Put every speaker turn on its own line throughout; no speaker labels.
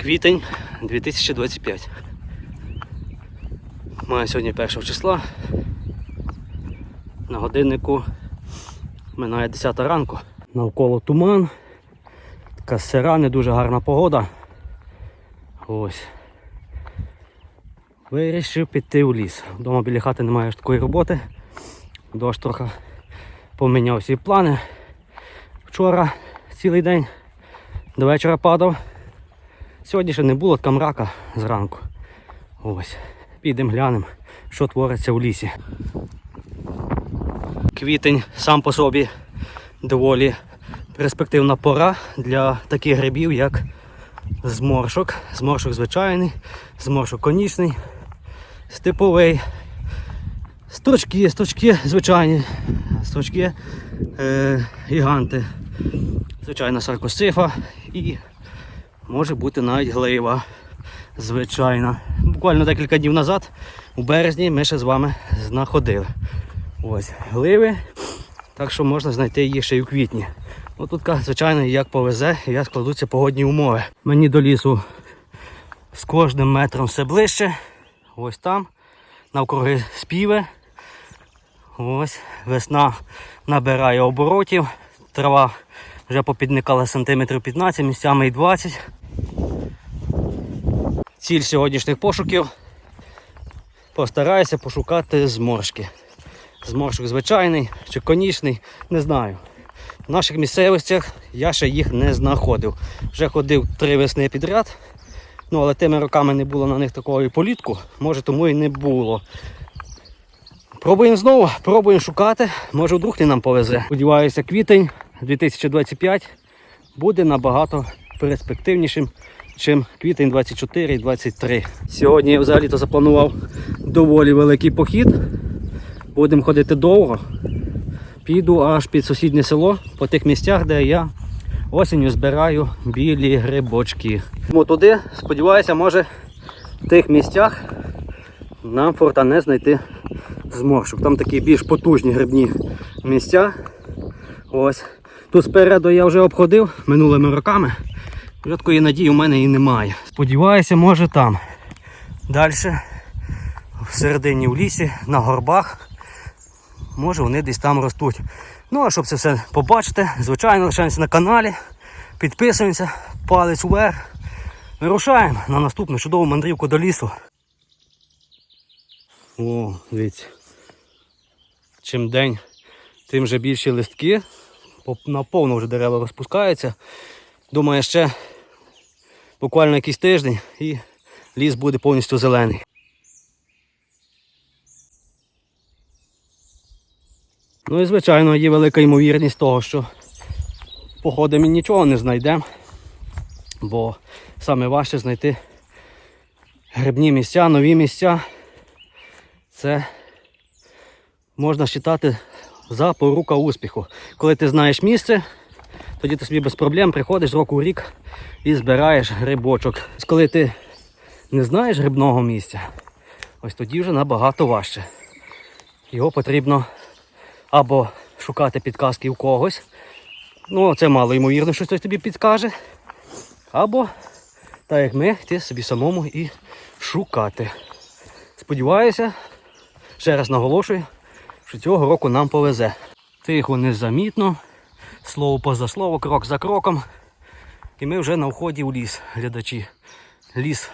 Квітень 2025. Маю сьогодні 1 числа. На годиннику минає 10 ранку. Навколо туман. Така сира, не дуже гарна погода. Ось. Вирішив піти у ліс. Вдома біля хати немає ж такої роботи. Дощ трохи поміняв всі плани. Вчора цілий день до вечора падав. Сьогодні ще не було така мрака зранку. Ось. Підемо глянемо, що твориться у лісі. Квітень сам по собі доволі перспективна пора для таких грибів, як зморшок. Зморшок звичайний, зморшок конічний, степовий. Строчки, строчки звичайні, строчки е, гіганти. Звичайна саркосифа і може бути навіть глива. Звичайна. Буквально декілька днів назад, у березні, ми ще з вами знаходили. Ось гливи. Так що можна знайти її ще й у квітні. Отут, звичайно, як повезе, як складуться погодні умови. Мені до лісу з кожним метром все ближче. Ось там. Навкруги співи. Ось весна набирає оборотів. Трава вже попідникала сантиметрів 15, місцями і 20. Ціль сьогоднішніх пошуків постараюся пошукати зморшки. Зморшок звичайний чи конічний, не знаю. В наших місцевостях я ще їх не знаходив. Вже ходив три весни підряд, ну але тими роками не було на них такого і політку, може тому і не було. Пробуємо знову, пробуємо шукати, може вдруг не нам повезе. Сподіваюся, квітень 2025 буде набагато перспективнішим, ніж квітень 24 і 23. Сьогодні взагалі-то запланував доволі великий похід. Будемо ходити довго. Піду аж під сусіднє село по тих місцях, де я осінню збираю білі грибочки. Тому туди, сподіваюся, може в тих місцях нам фортане знайти зморшок. Там такі більш потужні грибні місця. Ось. Тут спереду я вже обходив минулими роками. Вже такої надії у мене і немає. Сподіваюся, може там. Далі, в середині в лісі, на горбах. Може вони десь там ростуть. Ну а щоб це все побачити, звичайно, лишаємося на каналі. Підписуємося, палець вверх. Вирушаємо на наступну чудову мандрівку до лісу. О, дивіться. Чим день, тим вже більші листки. Наповно вже дерева розпускаються. Думаю, ще буквально якийсь тиждень і ліс буде повністю зелений. Ну і звичайно є велика ймовірність того, що походимо і нічого не знайдемо, бо саме важче знайти грибні місця, нові місця. Це можна вважати запорука успіху. Коли ти знаєш місце, тоді ти собі без проблем приходиш з року в рік і збираєш грибочок. Коли ти не знаєш грибного місця, ось тоді вже набагато важче. Його потрібно або шукати підказки у когось. Ну, це мало ймовірно, що хтось тобі підкаже. Або, так як ми, йти собі самому і шукати. Сподіваюся, ще раз наголошую, що цього року нам повезе. Тихо, незамітно, слово поза слово, крок за кроком. І ми вже на вході в ліс, глядачі. Ліс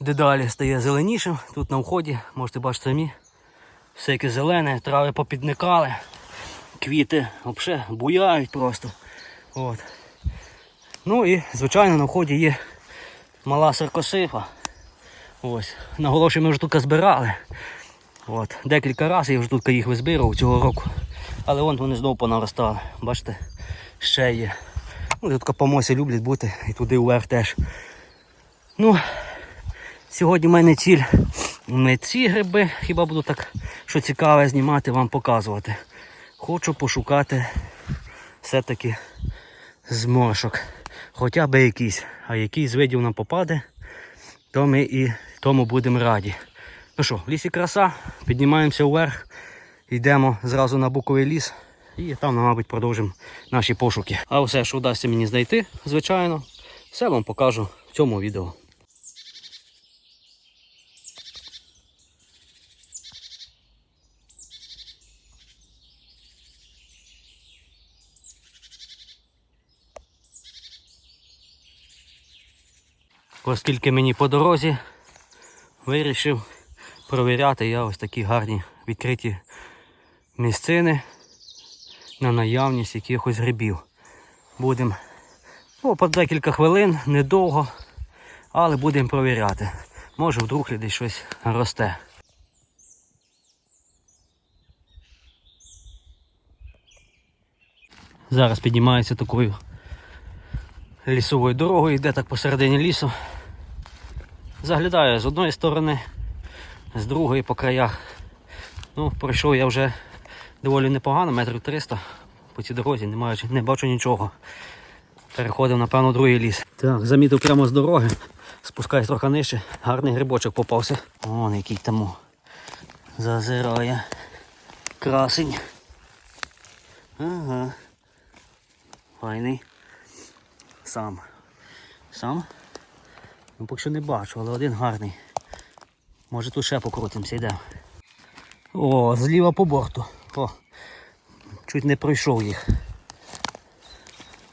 дедалі стає зеленішим. Тут на вході, можете бачити самі, все яке зелене, трави попідникали, квіти взагалі буяють просто. От. Ну і, звичайно, на вході є мала саркосифа. Ось. Наголошую, ми вже тут збирали. От. Декілька разів я вже тут їх визбирав цього року. Але вон вони знову понаростали. Бачите, ще є. Ну, тут по люблять бути і туди вверх теж. Ну, сьогодні в мене ціль не ці гриби, хіба буду так, що цікаве знімати, вам показувати. Хочу пошукати все-таки зморшок. Хоча б якийсь. А який з видів нам попаде, то ми і тому будемо раді. Ну що, в лісі краса, піднімаємося вверх, йдемо зразу на буковий ліс і там, мабуть, продовжимо наші пошуки. А все, що вдасться мені знайти, звичайно, все вам покажу в цьому відео. Оскільки мені по дорозі вирішив провіряти я ось такі гарні відкриті місцини на наявність якихось грибів. Будемо ну, по декілька хвилин, недовго, але будемо провіряти. Може вдруг десь щось росте. Зараз піднімається такою лісовою дорогою, йде так посередині лісу. Заглядаю з одної сторони, з другої по краях. Ну, пройшов я вже доволі непогано, метрів 300 по цій дорозі, не, маю, не бачу нічого. Переходив, напевно, другий ліс. Так, замітив прямо з дороги, спускаюсь трохи нижче, гарний грибочок попався. Вон який там зазирає. Красень. Ага. Файний. Сам. Сам? Ну, поки що не бачу, але один гарний. Може тут ще покрутимося, йдемо. О, зліва по борту. О, чуть не пройшов їх.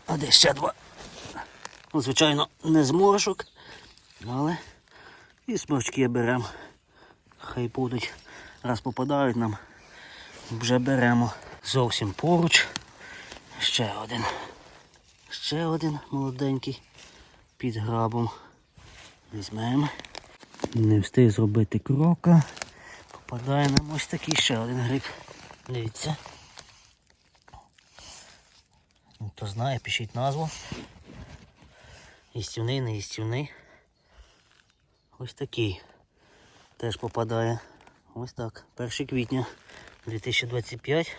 А де ще два? Ну, звичайно, не з моршок, але і сморчки беремо. Хай будуть. Раз попадають нам, вже беремо. Зовсім поруч. Ще один. Ще один молоденький під грабом. Візьмемо. Не встиг зробити крока. Попадає нам ось такий ще один гриб. Дивіться. Хто знає, пишіть назву. Істівний, не істівний. Ось такий. Теж попадає. Ось так. 1 квітня 2025.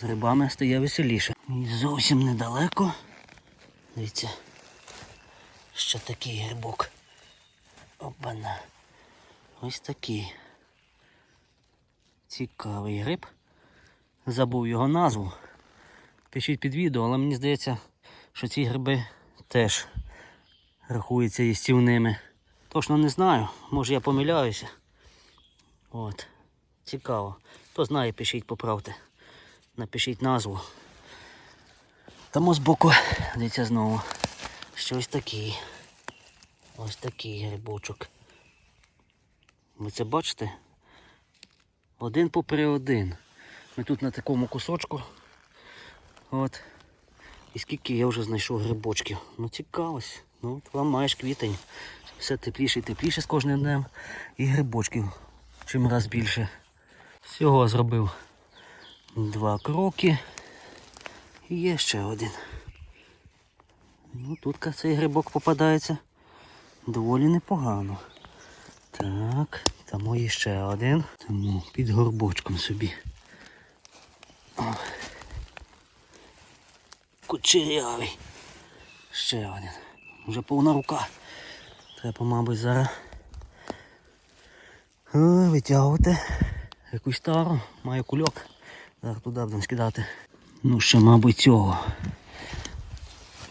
З грибами стає веселіше. І зовсім недалеко. Дивіться. Ще такий грибок. Опана. Ось такий. Цікавий гриб. Забув його назву. Пишіть під відео, але мені здається, що ці гриби теж рахуються їстівними. Точно не знаю, може я помиляюся. От. Цікаво. Хто знає, пишіть, поправте. Напишіть назву. Тому збоку, дивіться знову. Щось такий. Ось такий грибочок. Ви це бачите? Один попри один. Ми тут на такому кусочку. От. І скільки я вже знайшов грибочків. Ну цікавось. Ну, от вам маєш квітень. Все тепліше і тепліше з кожним днем. І грибочків чим раз більше. Всього зробив два кроки. І є ще один. Ну тут цей грибок попадається доволі непогано. Так, є ще один. Тому під горбочком собі. Кучерявий. Ще один. Вже повна рука. Треба, мабуть, зараз е, витягувати якусь тару. Маю кульок. Зараз туди будемо скидати. Ну ще, мабуть, цього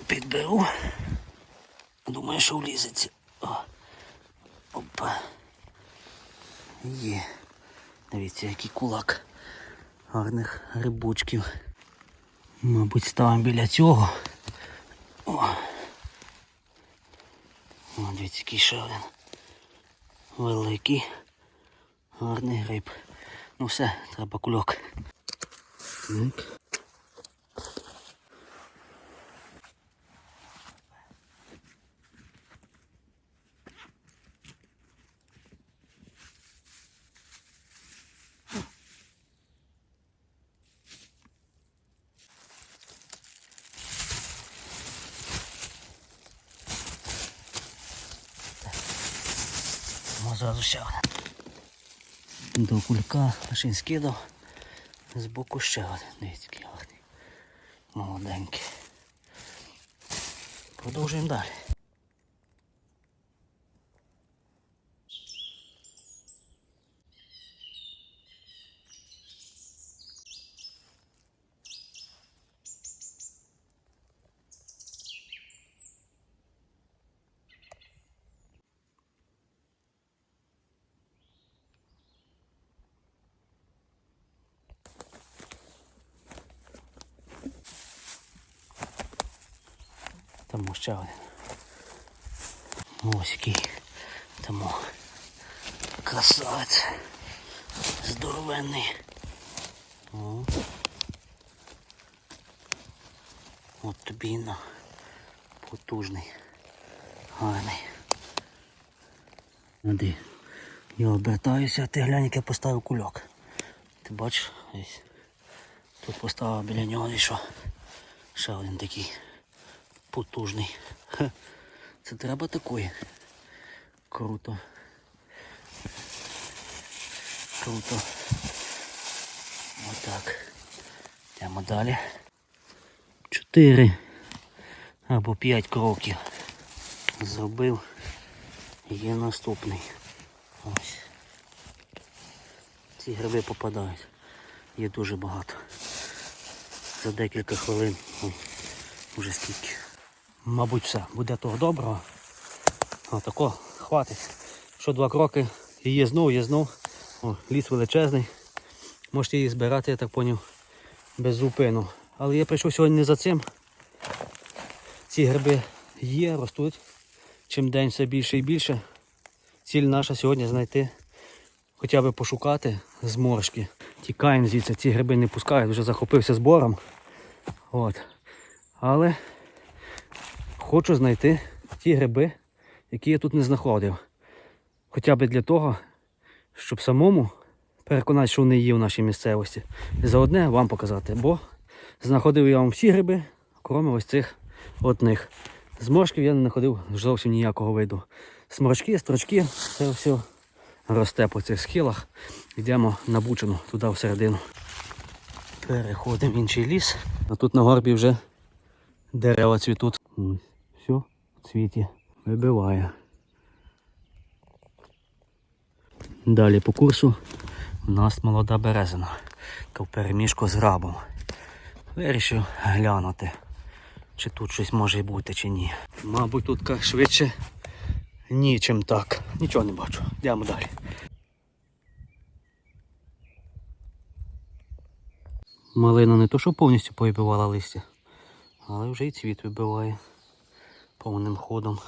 підберу. Думаю, що влізеться. Опа. Є. Дивіться, який кулак гарних грибочків. Мабуть, ставимо біля цього. О. О, дивіться, який ще один. Великий. Гарний гриб. Ну все, треба кульок. Так. Зразу ще один. До кулька машин скидав. Збоку ще один. Дивіться, який гарний. Молоденький. Продовжуємо далі. Тому ще один. Ось. Тому красавець. Здоровенний. О. От тобі на потужний. Гарний. Нади. Я обертаюся, а ти глянь, як я поставив кульок. Ти бачиш? Ось. Тут поставив біля нього і що? Ще один такий потужний. Ха. Це треба такої. Круто. Круто. Отак. Йдемо далі. Чотири або п'ять кроків. Зробив. Є наступний. Ось. Ці гриби попадають. Є дуже багато. За декілька хвилин. Ой, вже скільки. Мабуть, все. Буде того доброго. Отако, хватить. Що два кроки і є знов, є знов. О, ліс величезний. Можете її збирати, я так поняв, без зупину. Але я прийшов сьогодні не за цим. Ці гриби є, ростуть. Чим день все більше і більше. Ціль наша сьогодні знайти, хоча б пошукати зморшки. Тікаємо звідси, ці гриби не пускають, вже захопився збором. От. Але хочу знайти ті гриби, які я тут не знаходив. Хоча б для того, щоб самому переконати, що вони є в нашій місцевості. І заодне вам показати, бо знаходив я вам всі гриби, крім ось цих одних. Зморшків я не знаходив зовсім ніякого виду. Сморочки, строчки, це все росте по цих схилах. Йдемо на бучину туди всередину. Переходимо в інший ліс. А тут на горбі вже дерева цвітуть. Цвіті. Вибиває. Далі по курсу у нас молода березина. Яка в переміжку з грабом. Вирішив глянути, чи тут щось може бути, чи ні. Мабуть, тут швидше ні, чим так. Нічого не бачу. Йдемо далі. Малина не то, що повністю повибивала листя, але вже і цвіт вибиває повним ходом.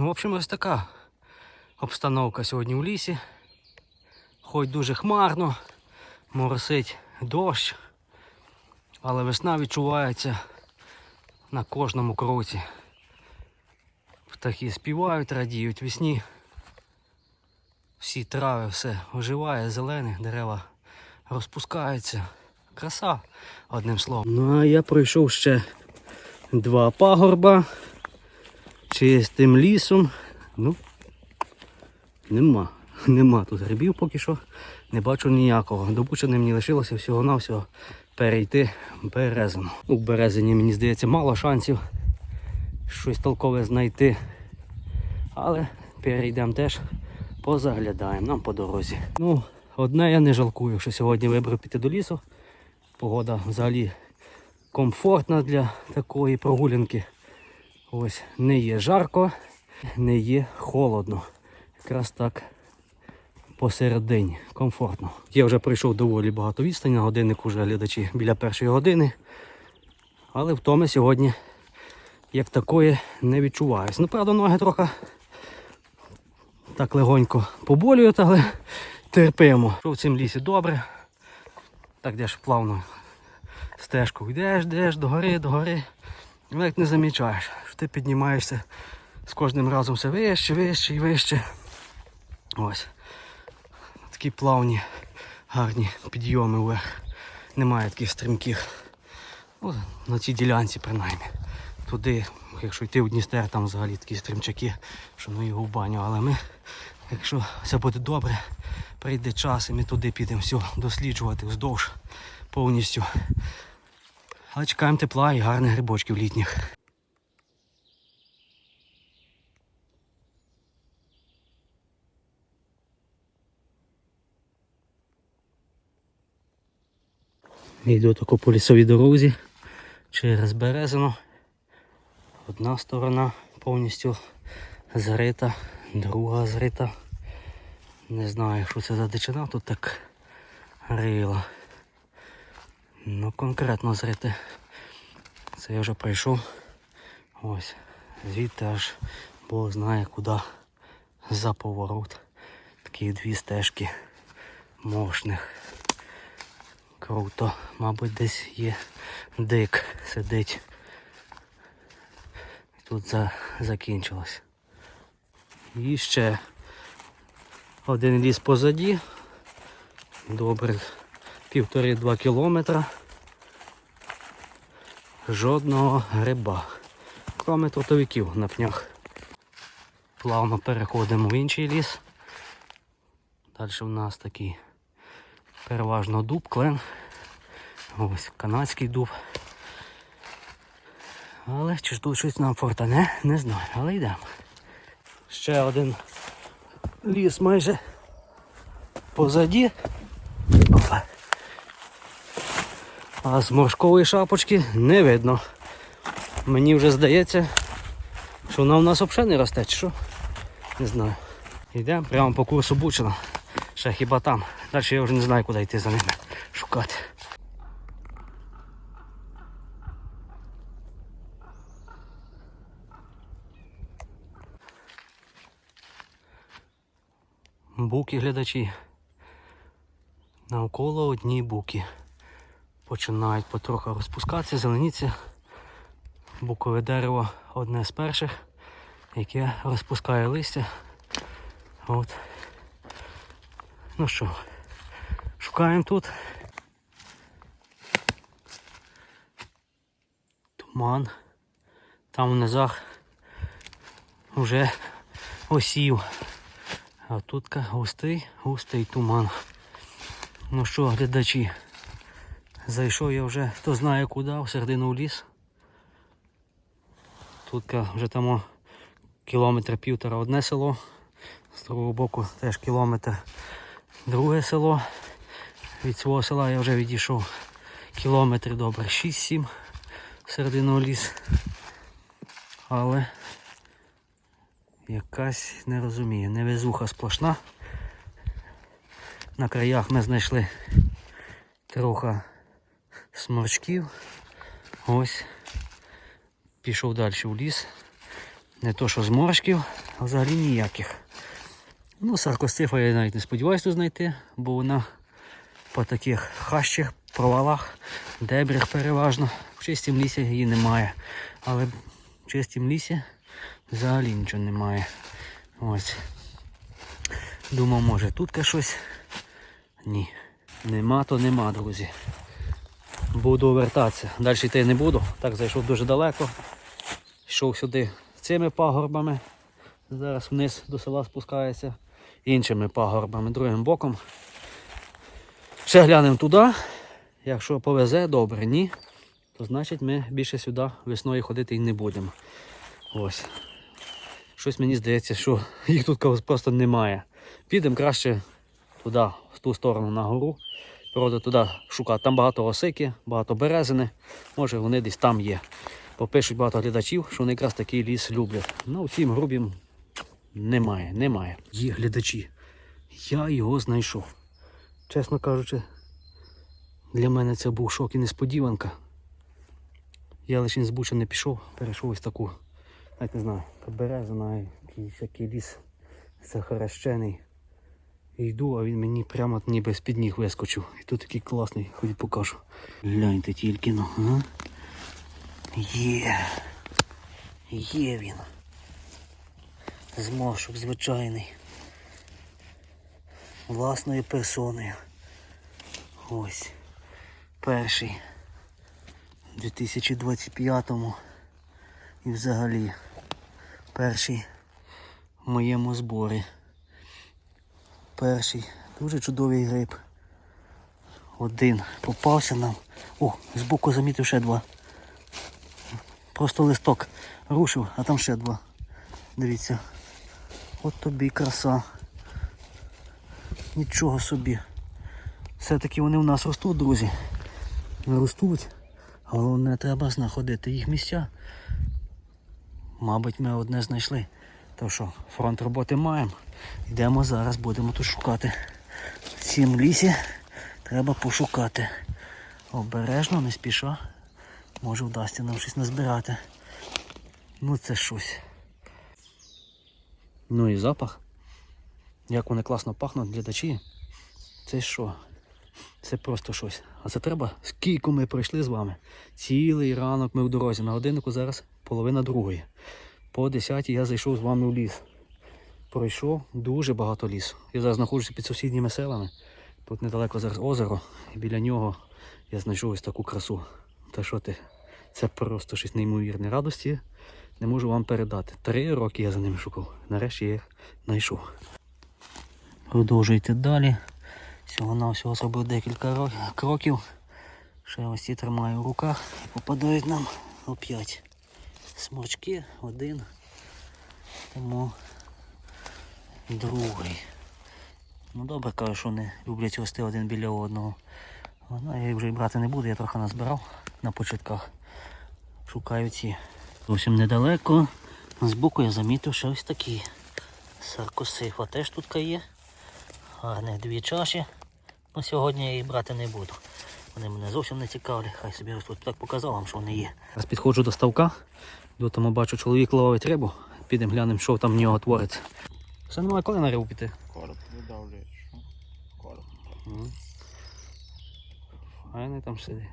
Ну, в общем, ось така обстановка сьогодні у лісі. Хоч дуже хмарно, моросить дощ, але весна відчувається на кожному кроці. Птахи співають, радіють весні. Всі трави, все оживає, зелене, дерева розпускаються. Краса, одним словом. Ну а я пройшов ще два пагорба чистим лісом. Ну, нема. нема тут грибів поки що. Не бачу ніякого. До Бучини мені лишилося всього-навсього перейти березину. У березині, мені здається, мало шансів щось толкове знайти. Але перейдемо теж, позаглядаємо нам по дорозі. Ну, одне я не жалкую, що сьогодні вибрав піти до лісу. Погода взагалі комфортна для такої прогулянки. Ось не є жарко, не є холодно. Якраз так посередині, комфортно. Я вже пройшов доволі багато відстань, на годинник уже глядачі біля першої години. Але втоми сьогодні як такої не відчуваюсь. Ну, правда, ноги трохи так легонько поболюють, але терпимо. Що в цьому лісі добре. Так йдеш плавно стежку. Йдеш, йдеш до гори, до гори. І навіть не замічаєш, що ти піднімаєшся з кожним разом все вище, вище і вище. Ось. Такі плавні, гарні підйоми вверх. Немає таких стрімких. Ну, на цій ділянці принаймні. Туди, якщо йти в Дністер, там взагалі такі стрімчаки, що ну його в баню. Але ми, якщо все буде добре, прийде час і ми туди підемо все досліджувати вздовж повністю. Але чекаємо тепла і гарних грибочків літніх. Йду тако по лісовій дорозі через березину. Одна сторона повністю зрита, друга зрита. Не знаю, що це за дичина, тут так рила. Ну конкретно зрите. Це я вже пройшов. Ось. Звідти аж Бог знає куди за поворот. Такі дві стежки мощних. Круто. Мабуть, десь є дик сидить. Тут за... закінчилось. І ще один ліс позаді. Добрих півтори-два кілометра. Жодного гриба. Кроме трутовиків на пнях. Плавно переходимо в інший ліс. Далі в нас такий переважно дуб, клен. Ось канадський дуб. Але чи ж тут щось нам фортане, не знаю, але йдемо. Ще один ліс майже позаді. Опа. А з моршкової шапочки не видно. Мені вже здається, що вона у нас взагалі не росте, чи що? Не знаю. Йдемо прямо по курсу Бучина. Ще хіба там. Далі я вже не знаю, куди йти за ними шукати. Буки глядачі. Навколо одні буки. Починають потроху розпускатися, зеленіться. Букове дерево одне з перших, яке розпускає листя. От. Ну що, шукаємо тут. Туман. Там в низах вже осів. А тут густий, густий туман. Ну що, глядачі, зайшов я вже хто знає куди, в середину в ліс. Тут вже там кілометр півтора одне село, з другого боку теж кілометр друге село. Від свого села я вже відійшов кілометрів добре 6-7 в середину ліс. Але якась не розумію, невезуха сплошна. На краях ми знайшли трохи сморчків. Ось. Пішов далі в ліс. Не то що зморшків, а взагалі ніяких. Ну, саркостифа я навіть не сподіваюся тут знайти, бо вона по таких хащах, провалах, дебрях переважно. В чистім лісі її немає. Але в чистім лісі взагалі нічого немає. Ось. Думав, може тут щось. Ні. Нема, то нема, друзі. Буду вертатися. Далі йти не буду. Так зайшов дуже далеко. Йшов сюди цими пагорбами. Зараз вниз до села спускається. іншими пагорбами, другим боком. Ще глянемо туди. Якщо повезе, добре, ні, то значить ми більше сюди весною ходити і не будемо. Ось. Щось мені здається, що їх тут просто немає. Підемо краще туди, в ту сторону на гору. Правда, туди шукати. Там багато осики, багато березини. Може вони десь там є. Попишуть багато глядачів, що вони якраз такий ліс люблять. Ну, втім, грубім немає, немає. Є глядачі. Я його знайшов. Чесно кажучи, для мене це був шок і несподіванка. Я лише з Буча не пішов, перейшов ось таку, навіть не знаю, березина, якийсь такий ліс захаращений. Йду, а він мені прямо ніби з-під ніг вискочив. І тут такий класний, ходіть покажу. Гляньте тільки ну, а? Є. Є він. Змашок звичайний. Власною персоною. Ось. Перший. У 2025-му. І взагалі перший в моєму зборі. Перший. Дуже чудовий гриб. Один. Попався нам. О, збоку замітив ще два. Просто листок рушив, а там ще два. Дивіться. От тобі краса. Нічого собі. Все-таки вони у нас ростуть, друзі. Ростуть. Головне, треба знаходити їх місця. Мабуть, ми одне знайшли. То що, фронт роботи маємо. Йдемо зараз, будемо тут шукати. В цім лісі треба пошукати. Обережно, не спіша. Може вдасться нам щось назбирати. Ну це щось. Ну і запах. Як вони класно пахнуть, глядачі. Це що? Це просто щось. А це треба, скільки ми пройшли з вами. Цілий ранок ми в дорозі. На годиннику зараз половина другої. По 10 я зайшов з вами в ліс. Пройшов дуже багато лісу. Я зараз знаходжуся під сусідніми селами. Тут недалеко зараз озеро, і біля нього я знайшов ось таку красу. Та що ти? Це просто щось неймовірне. Радості не можу вам передати. Три роки я за ним шукав. Нарешті я їх знайшов. Продовжуйте далі. Всього на всього зробив декілька кроків. Ще ось ці тримаю в руках і попадають нам оп'ять. Сморчки один. Тому другий. Ну добре кажу, що вони люблять рости один біля одного. Вона я їх вже брати не буду, я трохи назбирав на початках. Шукаю ці. Зовсім недалеко. Збоку я замітив, що ось такі саркосифа теж тут є. Гарних дві чаші. Ну сьогодні я їх брати не буду. Вони мене зовсім не цікавлять, хай собі ростуть. Так показав вам, що вони є. Зараз підходжу до ставка, до тому бачу, чоловік ловить рибу. Підемо глянемо, що там в нього твориться. Ще немає коли на рибу піти.
Короб видавлює, що? Короб.
Файний там сидить.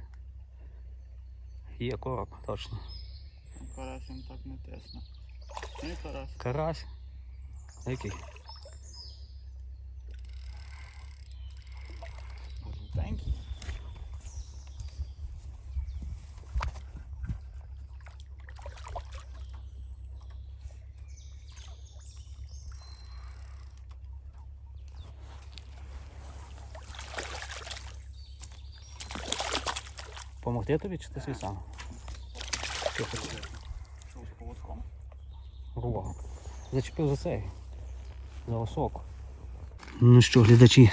Є короб, точно.
Карась він так не тесне. Ну і карась.
Карась. Який?
Жовтенький.
Помогти тобі чи ти свій сам? Що ти робиш?
Що з поводком?
Увага. Зачепив за цей. За осоку. Ну що, глядачі,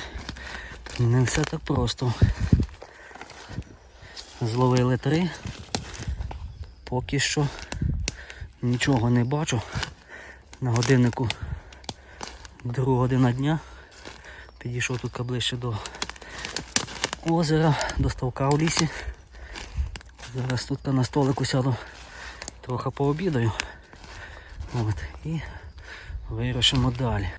не все так просто. Зловили три. Поки що нічого не бачу. На годиннику друга година дня. Підійшов тут ближче до озера, до ставка у лісі. Зараз тут на столику сяду, трохи пообідаю. От, і вирушимо далі.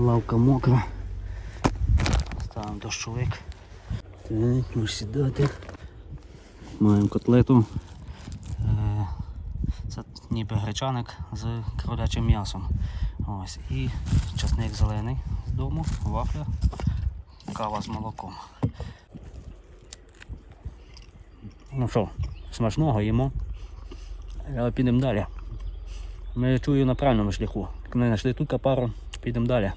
Лавка мокра. Ставимо дощовик. Так, можеш сідати. Маємо котлету. Е, Це ніби гречаник з кролячим м'ясом. Ось. І часник зелений з дому, вафля, кава з молоком. Ну що, смачного їмо. Але підемо далі. Ми чую на правильному шляху. Ми знайшли тут капару, підемо далі.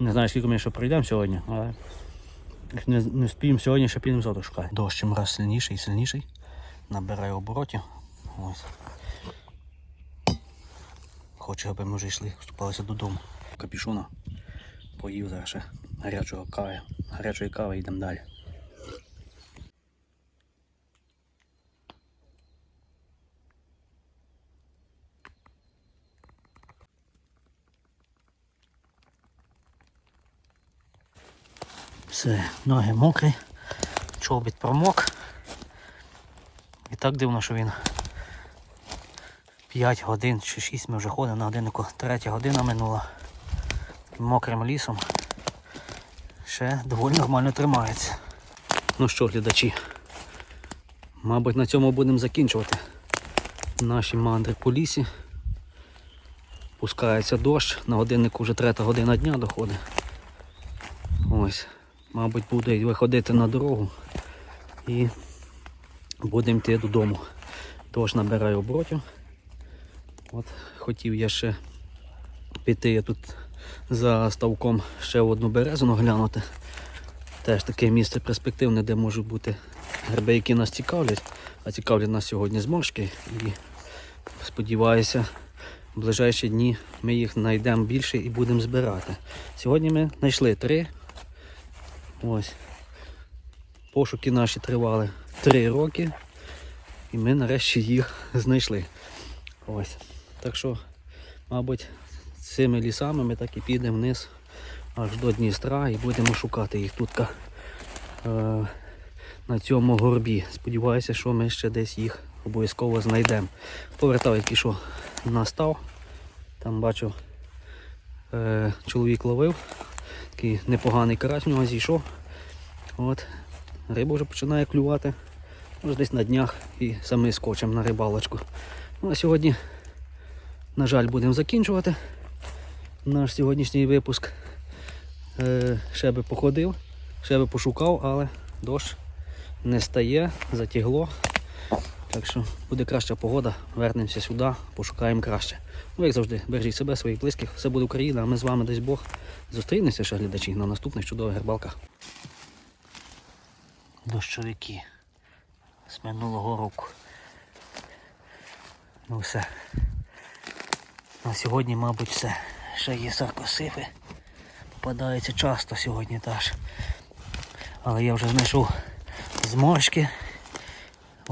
Не знаю, скільки ми ще пройдемо сьогодні, але не, не спіємо сьогодні, ще підемо завтра шукати. Дощ чим раз сильніший і сильніший. Набирає оборотів. Хочу, аби ми вже йшли, вступалися додому. Капішона. Поїв зараз ще гарячого кави. Гарячої кави йдемо далі. Все, ноги мокрі, чобіт промок. І так дивно, що він 5 годин чи 6 ми вже ходимо на годиннику. Третя година минула. Мокрим лісом. Ще доволі нормально тримається. Ну що, глядачі, мабуть на цьому будемо закінчувати наші мандри по лісі. Пускається дощ, на годиннику вже третя година дня доходить. Ось, мабуть, буде виходити на дорогу і будемо йти додому. Тож набираю оборотів. От хотів я ще піти тут за ставком ще одну березину глянути. Теж таке місце перспективне, де можуть бути гриби, які нас цікавлять. А цікавлять нас сьогодні зморшки. І сподіваюся, в ближайші дні ми їх знайдемо більше і будемо збирати. Сьогодні ми знайшли три. Ось. Пошуки наші тривали три роки. І ми нарешті їх знайшли. Ось. Так що, мабуть, цими лісами ми так і підемо вниз аж до Дністра і будемо шукати їх тут е, на цьому горбі. Сподіваюся, що ми ще десь їх обов'язково знайдемо. Повертав, який що настав. Там бачу, е, чоловік ловив. Такий непоганий карась в нього зійшов. От. Риба вже починає клювати. Може десь на днях і самі скочимо на рибалочку. Ну а сьогодні, на жаль, будемо закінчувати наш сьогоднішній випуск. Е, ще би походив, ще би пошукав, але дощ не стає, затягло. Так що буде краща погода, вернемося сюди, пошукаємо краще. Ну, як завжди, бережіть себе, своїх близьких, все буде Україна, а ми з вами десь Бог. Зустрінемося ще глядачі на наступних чудових рибалках. Дощовики з минулого року. Ну все. На сьогодні, мабуть, все. Ще є саркосифи. Попадаються часто сьогодні теж. Але я вже знайшов зморшки.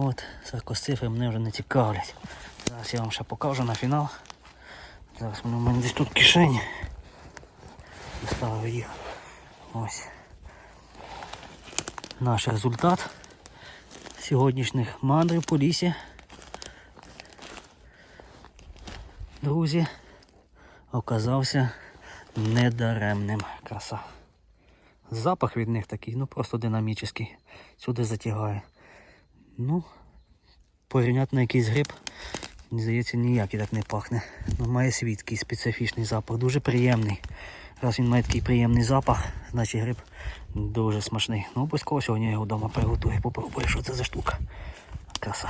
От, саркосифи мене вже не цікавлять. Зараз я вам ще покажу на фінал. Зараз вони в мене десь тут в кишені. Доставив їх. Ось. Наш результат сьогоднішніх мандрів по лісі. Друзі, оказався недаремним краса. Запах від них такий, ну просто динамічний. Сюди затягає. Ну, порівняти на якийсь гриб, мені здається, ніякий так не пахне. Ну, має свій такий специфічний запах, дуже приємний. Раз він має такий приємний запах, значить гриб дуже смачний. Ну, обов'язково сьогодні я його вдома приготую, попробую, що це за штука. Краса.